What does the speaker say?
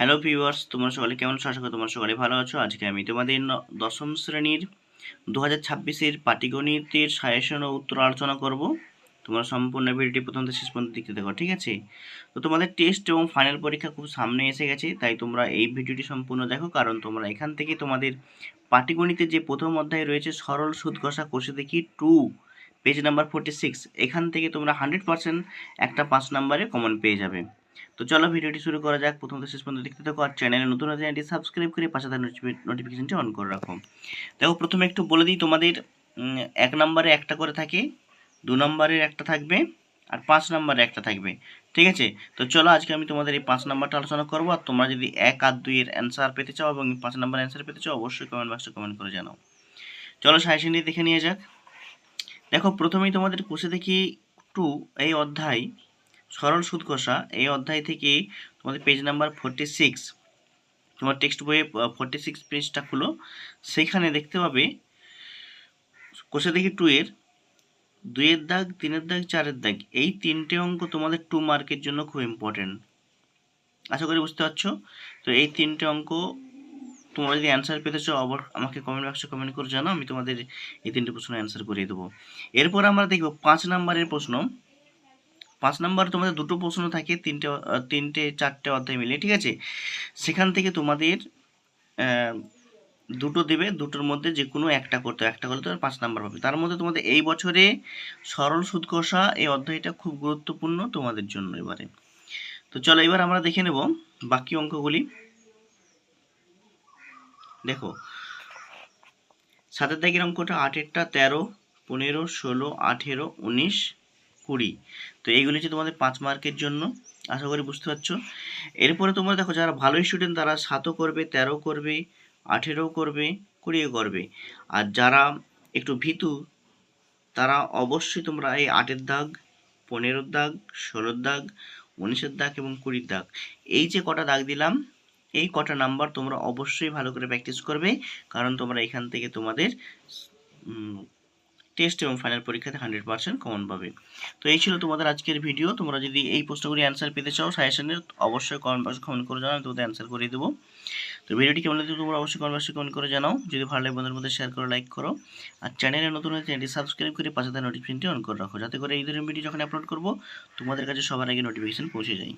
Hello viewers তোমরা সকলে কেমন আছো? আশা করি তোমরা সকলে ভালো আছো। আজকে আমি তোমাদের দশম শ্রেণির দু হাজার ছাব্বিশের পাটিগণিতের সাজেশন ও উত্তর আলোচনা করব। তোমরা সম্পূর্ণ ভিডিওটি প্রথম থেকে শেষ পর্যন্ত দেখতে দেখো ঠিক আছে? তো তোমাদের টেস্ট এবং ফাইনাল পরীক্ষা খুব সামনে এসে গেছে, তাই তোমরা এই ভিডিওটি সম্পূর্ণ দেখো, কারণ তোমরা এখান থেকে তোমাদের পাটিগণিতের যে প্রথম অধ্যায় রয়েছে, সরল সুদ কষা কষে দেখি to page number forty six এখান থেকে তোমরা হান্ড্রেড পার্সেন্ট একটা পাঁচ নাম্বারে কমন পেয়ে যাবে। তো চলো ভিডিওটি শুরু করা যাক। প্রথম শেষ পর্যন্ত দেখতে থাকো, আর চ্যানেলে নতুন চ্যানেলটি সাবস্ক্রাইব করে পাশে থাকা নোটিফিকেশনটি অন করে রাখো। দেখো, প্রথমে একটু বলে দিই তোমাদের এক নম্বরে একটা করে থাকে, দু নম্বরের একটা থাকবে, আর পাঁচ নম্বরে একটা থাকবে। ঠিক আছে? তো চলো, আজকে আমি তোমাদের এই পাঁচ নাম্বারটা আলোচনা করব, আর তোমরা যদি এক আর দুইয়ের অ্যান্সার পেতে চাও এবং পাঁচ নাম্বার অ্যান্সার পেতে চাও, অবশ্যই কমেন্ট বক্সে কমেন্ট করে জানাও। চলো সাজেশনটি দেখে নিয়ে যাক। দেখো, প্রথমেই তোমাদের কোষে দেখি টু এই অধ্যায় সরল সুদ কষা এই অধ্যায় থেকে তোমাদের পেজ নাম্বার ফোরটি সিক্স তোমার টেক্সট বইয়ে ফোরটি সিক্স পেজটা খুলো। সেইখানে দেখতে পাবে, কোষে দেখি টু এর, দুইয়ের দাগ, তিনের দাগ, চারের দাগ, এই তিনটে অঙ্ক তোমাদের টু মার্কের জন্য খুব ইম্পর্টেন্ট আশা করি বুঝতে পারছ? তো এই তিনটে অঙ্ক তোমরা যদি অ্যান্সার পেতে চাও আবার আমাকে কমেন্ট বক্সে কমেন্ট করে জানাও, আমি তোমাদের এই তিনটে প্রশ্নের অ্যান্সার করিয়ে দেবো। এরপর আমরা দেখব পাঁচ নাম্বারের প্রশ্ন। পাঁচ নাম্বার তোমাদের দুটো প্রশ্ন থাকে, তিনটে তিনটে, চারটে অধ্যায় মিলে, ঠিক আছে? সেখান থেকে তোমাদের দুটো দেবে, দুটোর মধ্যে যে কোনো একটা করতে, একটা করলে তোমার পাঁচ নাম্বার পাবে। তার মধ্যে তোমাদের এই বছরে সরল সুদ কষা এই অধ্যায়টা খুব গুরুত্বপূর্ণ তোমাদের জন্য এবারে। তো চলো এবার আমরা দেখে নেব বাকি অঙ্কগুলি। দেখো, সাতের দাগের অঙ্কটা আটেরটা তেরো, পনেরো, ষোলো, আঠেরো, উনিশ কুড়ি। তো এইগুলি হচ্ছে তোমাদের পাঁচ মার্কের জন্য, আশা করি বুঝতে পারছ। এরপরে তোমরা দেখো, যারা ভালো স্টুডেন্ট তারা সাতও করবে, তেরো করবে, আঠেরো করবে, কুড়িও করবে। আর যারা একটু ভীতু, তারা অবশ্যই তোমরা এই আটের দাগ, পনেরোর দাগ, ষোলোর দাগ, উনিশের দাগ এবং কুড়ির দাগ, এই যে কটা দাগ দিলাম, এই কটা নাম্বার তোমরা অবশ্যই ভালো করে প্র্যাকটিস করবে, কারণ তোমরা এখান থেকে তোমাদের টেস্ট এবং ফাইনাল পরীক্ষাতে হান্ড্রেড পার্সেন্ট কমন পাবে। তো এই ছিল তোমাদের আজকের ভিডিও তোমরা যদি এই প্রশ্নগুলি অ্যান্সার পেতে চাও সাজেশনের অবশ্যই কমেন্ট বক্সে কমেন্ট করে জানাও তোমাদের অ্যান্সার করে দেবো। তো ভিডিওটি কেমন লাগছে তোমরা অবশ্যই কমেন্ট বক্সে কমেন্ট করে জানাও। যদি ভালো লাগে বন্ধুদের মধ্যে শেয়ার করো লাইক করো। আর চ্যানেলে নতুন হয়ে চ্যানেলটি সাবস্ক্রাইব করে পাশে থাকা নোটিফিকেশনটি অন করে রাখো। যাতে করে এই ধরনের ভিডিও যখন আপলোড করব, তোমাদের কাছে সবার আগে নোটিফিকেশন পৌঁছে যায়।